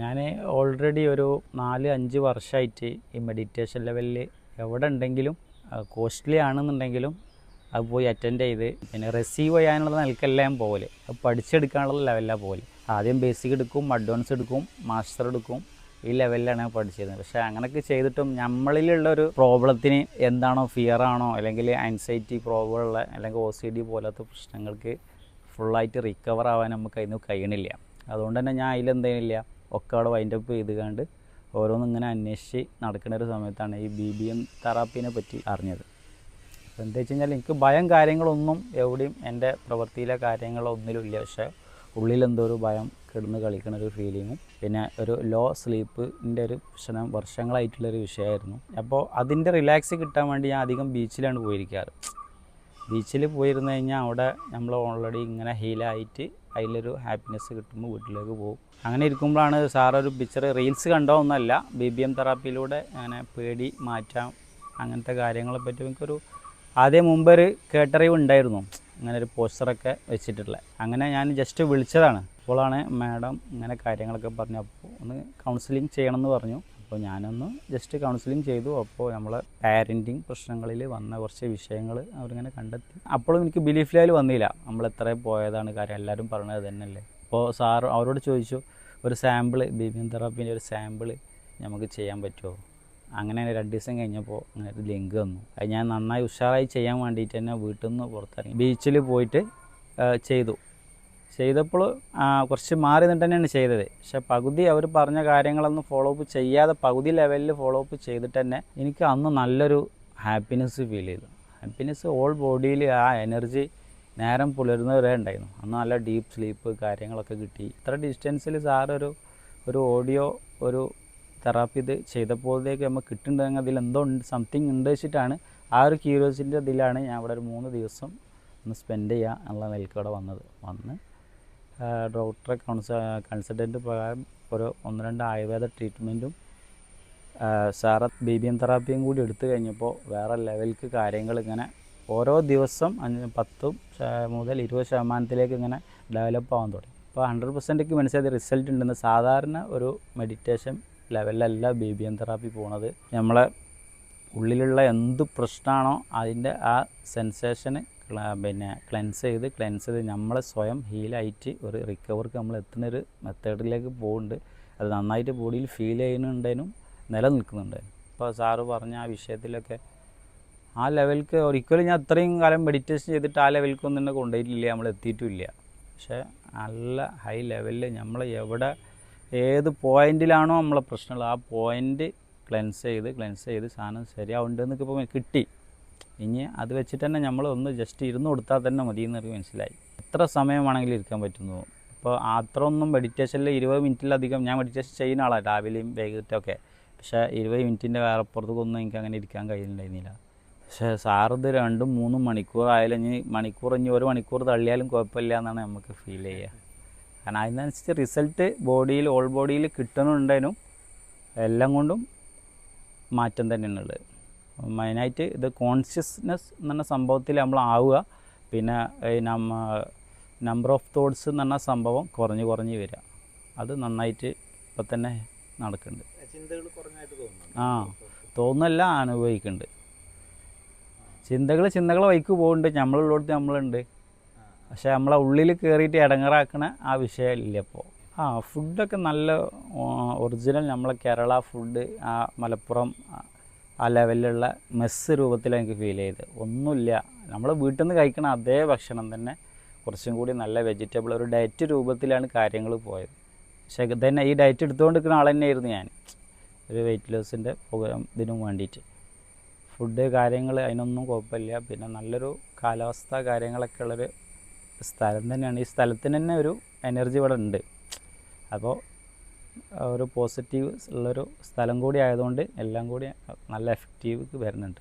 ഞാൻ ഓൾറെഡി ഒരു നാല് അഞ്ച് വർഷമായിട്ട് ഈ മെഡിറ്റേഷൻ ലെവലിൽ എവിടെ ഉണ്ടെങ്കിലും കോസ്റ്റ്ലി ആണെന്നുണ്ടെങ്കിലും അത് പോയി അറ്റൻഡ് ചെയ്ത് പിന്നെ റിസീവ് ചെയ്യാനുള്ള നിലക്കല്ല പോകൽ അത് പഠിച്ചെടുക്കാനുള്ള ലെവലിലാണ് പോകൽ ആദ്യം ബേസിക് എടുക്കും അഡ്വാൻസ് എടുക്കും മാസ്റ്റർ എടുക്കും. ഈ ലെവലിലാണ് ഞാൻ പഠിച്ചിരുന്നത് പക്ഷേ അങ്ങനെയൊക്കെ ചെയ്തിട്ടും നമ്മളിലുള്ള ഒരു പ്രോബ്ലത്തിന് എന്താണോ ഫിയർ ആണോ അല്ലെങ്കിൽ ആൻസൈറ്റി പ്രോബ്ലം ഉള്ള അല്ലെങ്കിൽ ഒ സി ഡി പോലത്തെ പ്രശ്നങ്ങൾക്ക് ഫുള്ളായിട്ട് റിക്കവർ ആവാൻ നമുക്ക് അതിന് കഴിയണില്ല. അതുകൊണ്ട് തന്നെ ഞാൻ അതിലെന്തേനില്ല ഒക്കെ അവിടെ വൈൻഡപ്പ് ചെയ്ത് കണ്ട് ഓരോന്നും ഇങ്ങനെ അന്വേഷിച്ച് നടക്കുന്ന ഒരു സമയത്താണ് ഈ ബി ബി എം തെറാപ്പീനെ പറ്റി അറിഞ്ഞത്. അപ്പോൾ എന്താ വെച്ച് കഴിഞ്ഞാൽ എനിക്ക് ഭയം കാര്യങ്ങളൊന്നും എവിടെയും എന്റെ പ്രവൃത്തിയിലെ കാര്യങ്ങളോ ഒന്നിലും ഇല്ല. പക്ഷേ ഉള്ളിലെന്തോ ഒരു ഭയം കിടന്ന് കളിക്കുന്ന ഒരു ഫീലിങ്ങും പിന്നെ ഒരു ലോ സ്ലീപ്പിന്റെ ഒരു പ്രശ്നം വർഷങ്ങളായിട്ടുള്ളൊരു വിഷയമായിരുന്നു. അപ്പോൾ അതിന്റെ റിലാക്സ് കിട്ടാൻ വേണ്ടി ഞാൻ അധികം ബീച്ചിലാണ് പോയിരിക്കാറ്. ബീച്ചിൽ പോയിരുന്നു കഴിഞ്ഞാൽ അവിടെ നമ്മൾ ഓൾറെഡി ഇങ്ങനെ ഹീലായിട്ട് അതിലൊരു ഹാപ്പിനെസ് കിട്ടുമ്പോൾ വീട്ടിലേക്ക് പോകും. അങ്ങനെ ഇരിക്കുമ്പോഴാണ് സാർ ഒരു പിക്ചർ റീൽസ് കണ്ടോ ഒന്നല്ല ബി ബി എം തെറാപ്പിയിലൂടെ അങ്ങനെ പേടി മാറ്റാം അങ്ങനത്തെ കാര്യങ്ങളെ പറ്റി എനിക്കൊരു ആദ്യം മുമ്പൊരു കേട്ടറിവ് ഉണ്ടായിരുന്നു. അങ്ങനെ ഒരു പോസ്റ്ററൊക്കെ വെച്ചിട്ടുള്ളത് അങ്ങനെ ഞാൻ ജസ്റ്റ് വിളിച്ചതാണ്. അപ്പോഴാണ് മാഡം ഇങ്ങനെ കാര്യങ്ങളൊക്കെ പറഞ്ഞു അപ്പോൾ ഒന്ന് കൗൺസിലിംഗ് ചെയ്യണമെന്ന് പറഞ്ഞു. അപ്പോൾ ഞാനൊന്ന് ജസ്റ്റ് കൗൺസിലിംഗ് ചെയ്തു. അപ്പോൾ നമ്മൾ പാരന്റിങ് പ്രശ്നങ്ങളിൽ വന്ന കുറച്ച് വിഷയങ്ങൾ അവരിങ്ങനെ കണ്ടെത്തി. അപ്പോഴും എനിക്ക് ബിലീഫ് ലെവൽ വന്നില്ല. നമ്മൾ എത്ര പോയതാണ് കാര്യം എല്ലാവരും പറഞ്ഞത് തന്നെയല്ലേ? അപ്പോൾ സാർ അവരോട് ചോദിച്ചു ഒരു സാമ്പിൾ ബിബിൻ തെറാപ്പീന്റെ ഒരു സാമ്പിൾ നമുക്ക് ചെയ്യാൻ പറ്റുമോ അങ്ങനെ രണ്ട് ദിവസം കഴിഞ്ഞപ്പോൾ അങ്ങനെ ഒരു ലിങ്ക് വന്നു. അത് ഞാൻ നന്നായി ഉഷാറായി ചെയ്യാൻ വേണ്ടിയിട്ട് തന്നെ വീട്ടിൽ നിന്ന് പുറത്തിറങ്ങി ബീച്ചിൽ പോയിട്ട് ചെയ്തു. ചെയ്തപ്പോൾ കുറച്ച് മാറി നിന്നിട്ട് തന്നെയാണ് ചെയ്തത്. പക്ഷെ പകുതി അവർ പറഞ്ഞ കാര്യങ്ങളൊന്നും ഫോളോ അപ്പ് ചെയ്യാതെ പകുതി ലെവലിൽ ഫോളോ അപ്പ് ചെയ്തിട്ട് തന്നെ എനിക്ക് അന്ന് നല്ലൊരു ഹാപ്പിനെസ് ഫീൽ ചെയ്തു. ഹാപ്പിനെസ് ഓൾ ബോഡിയിൽ ആ എനർജി നേരം പുലരുന്നവരെ ഉണ്ടായിരുന്നു. അന്ന് നല്ല ഡീപ്പ് സ്ലീപ്പ് കാര്യങ്ങളൊക്കെ കിട്ടി. ഇത്ര ഡിസ്റ്റൻസിൽ സാറൊരു ഒരു ഓഡിയോ ഒരു തെറാപ്പി ഇത് ചെയ്തപ്പോഴത്തേക്ക് നമുക്ക് കിട്ടുന്നുണ്ടെങ്കിൽ അതിൽ എന്തോ ഉണ്ട് സംതിങ് ഉണ്ട് വെച്ചിട്ടാണ് ആ ഒരു ക്യൂരിയോസിന്റെ ഇതിലാണ് ഞാൻ ഇവിടെ ഒരു മൂന്ന് ദിവസം ഒന്ന് സ്പെൻഡ് ചെയ്യുക എന്നുള്ള നിലയ്ക്ക് ഇവിടെ വന്നത്. വന്ന് ഡോക്ടറെ കൺസ കൺസൾട്ടന്റ് പ്രകാരം ഒരു ഒന്ന് രണ്ട് ആയുർവേദ ട്രീറ്റ്മെന്റും സാറ ബി ബി എം തെറാപ്പിയും കൂടി എടുത്തു കഴിഞ്ഞപ്പോൾ വേറെ ലെവൽക്ക് കാര്യങ്ങൾ ഇങ്ങനെ ഓരോ ദിവസം അഞ്ച് പത്തും മുതൽ ഇരുപത് ശതമാനത്തിലേക്ക് ഇങ്ങനെ ഡെവലപ്പ് ആവാൻ തുടങ്ങി. അപ്പോൾ ഹൺഡ്രഡ് പെർസെന്റേക്ക് മനസ്സിലായത് റിസൾട്ട് ഉണ്ടെന്ന്. സാധാരണ ഒരു മെഡിറ്റേഷൻ ലെവലിലല്ല ബി ബി എം തെറാപ്പി പോണത്. നമ്മളെ ഉള്ളിലുള്ള എന്ത് പ്രശ്നമാണോ അതിന്റെ ആ സെൻസേഷന് പിന്നെ ക്ലെൻസ് ചെയ്ത് ക്ലെൻസ് ചെയ്ത് നമ്മളെ സ്വയം ഹീലായിട്ട് ഒരു റിക്കവർക്ക് നമ്മൾ എത്തുന്നൊരു മെത്തേഡിലേക്ക് പോകുന്നുണ്ട് അത് നന്നായിട്ട് ബോഡിയിൽ ഫീൽ ചെയ്യുന്നുണ്ടേനും നിലനിൽക്കുന്നുണ്ടായിരുന്നു അപ്പോൾ സാറ് പറഞ്ഞ ആ വിഷയത്തിലൊക്കെ ആ ലെവൽക്ക് ഒരിക്കലും ഞാൻ അത്രയും കാലം മെഡിറ്റേഷൻ ചെയ്തിട്ട് ആ ലെവൽക്കൊന്നും തന്നെ കൊണ്ടുപോയിട്ടില്ല നമ്മൾ എത്തിയിട്ടില്ല പക്ഷേ നല്ല ഹൈ ലെവലിൽ നമ്മൾ എവിടെ ഏത് പോയിന്റിലാണോ നമ്മളെ പ്രശ്നമുള്ളത് ആ പോയിന്റ് ക്ലെൻസ് ചെയ്ത് ക്ലെൻസ് ചെയ്ത് സാധനം ശരിയാവുന്നുണ്ടെന്നൊക്കെ ഇപ്പോൾ കിട്ടി. ഇനി അത് വെച്ചിട്ട് തന്നെ നമ്മൾ ഒന്ന് ജസ്റ്റ് ഇരുന്ന് കൊടുത്താൽ തന്നെ മതി എന്ന് എന്നൊരു മനസ്സിലായി. എത്ര സമയം വേണമെങ്കിലും ഇരിക്കാൻ പറ്റുന്നു. ഇപ്പോൾ അത്ര ഒന്നും മെഡിറ്റേഷനിൽ ഇരുപത് മിനിറ്റിലധികം ഞാൻ മെഡിറ്റേഷൻ ചെയ്യുന്ന ആളാണ് രാവിലെയും വൈകിട്ടൊക്കെ പക്ഷേ ഇരുപത് മിനിറ്റിന്റെ വേറെ പുറത്തേക്കൊന്നും എനിക്ക് അങ്ങനെ ഇരിക്കാൻ കഴിയുന്നുണ്ടായിരുന്നില്ല. പക്ഷേ സാറിത് രണ്ടും മൂന്നും മണിക്കൂർ ആയാലും ഇനി മണിക്കൂർ ഇനി ഒരു മണിക്കൂർ തള്ളിയാലും കുഴപ്പമില്ല എന്നാണ് നമുക്ക് ഫീൽ ചെയ്യുക. കാരണം അതിനനുസരിച്ച് റിസൾട്ട് ബോഡിയിൽ ഓൾ ബോഡിയിൽ കിട്ടണുണ്ടേനും എല്ലാം കൊണ്ടും മാറ്റം തന്നെയാണുള്ളത് മെയിനായിട്ട് ഇത് കോൺഷ്യസ്നെസ് എന്ന സംഭവത്തിൽ നമ്മൾ ആവുക. പിന്നെ നമ്മ നമ്പർ ഓഫ് തോട്ട്സ് എന്ന് പറഞ്ഞ സംഭവം കുറഞ്ഞ് കുറഞ്ഞ് വരിക. അത് നന്നായിട്ട് ഇപ്പം തന്നെ നടക്കുന്നുണ്ട്. ആ തോന്നല്ല അനുഭവിക്കുന്നുണ്ട്. ചിന്തകൾ ചിന്തകൾ വൈക്ക് പോകുന്നുണ്ട് നമ്മളുള്ളടത്ത് നമ്മളുണ്ട്. പക്ഷേ നമ്മളെ ഉള്ളിൽ കയറിയിട്ട് ഇടങ്ങറാക്കണ ആ വിഷയമില്ല ഇപ്പോൾ ആ ഫുഡൊക്കെ നല്ല ഒറിജിനൽ നമ്മളെ കേരള ഫുഡ് ആ മലപ്പുറം ആ- ലെവലിലുള്ള മെസ്സ് രൂപത്തിൽ എനിക്ക് ഫീൽ ചെയ്ത്. ഒന്നുമില്ല. നമ്മൾ വീട്ടിൽ നിന്ന് കഴിക്കണ അതേ ഭക്ഷണം തന്നെ കുറച്ചും കൂടി നല്ല വെജിറ്റബിൾ ഒരു ഡയറ്റ് രൂപത്തിലാണ് കാര്യങ്ങൾ പോയത്. പക്ഷേ തന്നെ ഈ ഡയറ്റ് എടുത്തുകൊണ്ട് നിൽക്കുന്ന ആൾ തന്നെയായിരുന്നു ഞാൻ ഒരു വെയിറ്റ് ലോസിന്റെ പ്രോഗ്രാം ഇതിനും വേണ്ടിയിട്ട്. ഫുഡ് കാര്യങ്ങൾ അതിനൊന്നും കുഴപ്പമില്ല. പിന്നെ നല്ലൊരു കാലാവസ്ഥ കാര്യങ്ങളൊക്കെ ഉള്ളൊരു സ്ഥലം തന്നെയാണ്. ഈ സ്ഥലത്തിന് തന്നെ ഒരു എനർജി ഇവിടെ ഉണ്ട്. അപ്പോൾ ഒരു പോസിറ്റീവ് ഉള്ളൊരു സ്ഥലം കൂടി ആയതുകൊണ്ട് എല്ലാം കൂടി നല്ല എഫക്റ്റീവ് വരുന്നുണ്ട്.